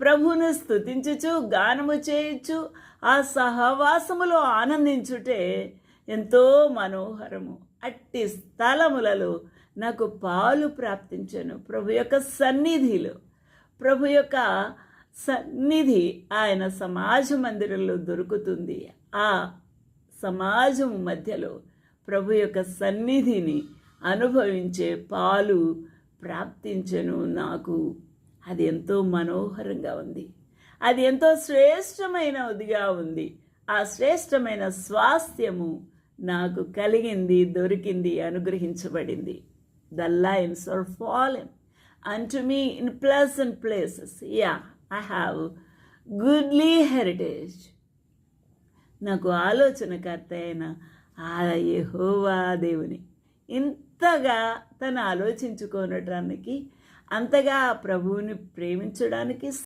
ప్రభువును స్థుతించుచు గానము చేయొచ్చు ఆ సహవాసములో ఆనందించుటే ఎంతో మనోహరము. అట్టి స్థలములలో నాకు పాలు ప్రాప్తించను ప్రభు యొక్క సన్నిధిలో. ప్రభు యొక్క సన్నిధి ఆయన సమాజ మందిరంలో దొరుకుతుంది. ఆ సమాజం మధ్యలో ప్రభు యొక్క సన్నిధిని అనుభవించే పాలు ప్రాప్తించను నాకు. అది ఎంతో మనోహరంగా ఉంది. అది ఎంతో శ్రేష్టమైనదిగా ఉంది. ఆ శ్రేష్టమైన స్వాస్థ్యము నాకు కలిగింది దొరికింది అనుగ్రహించబడింది. The lines are fallen me in pleasant places yea I have goodly heritage నాకు ఆలోచనకర్త అయిన ఆ యహోవా దేవుని. ఇంతగా తను ఆలోచించుకోనటానికి అంతగా ఆ ప్రభువుని ప్రేమించడానికి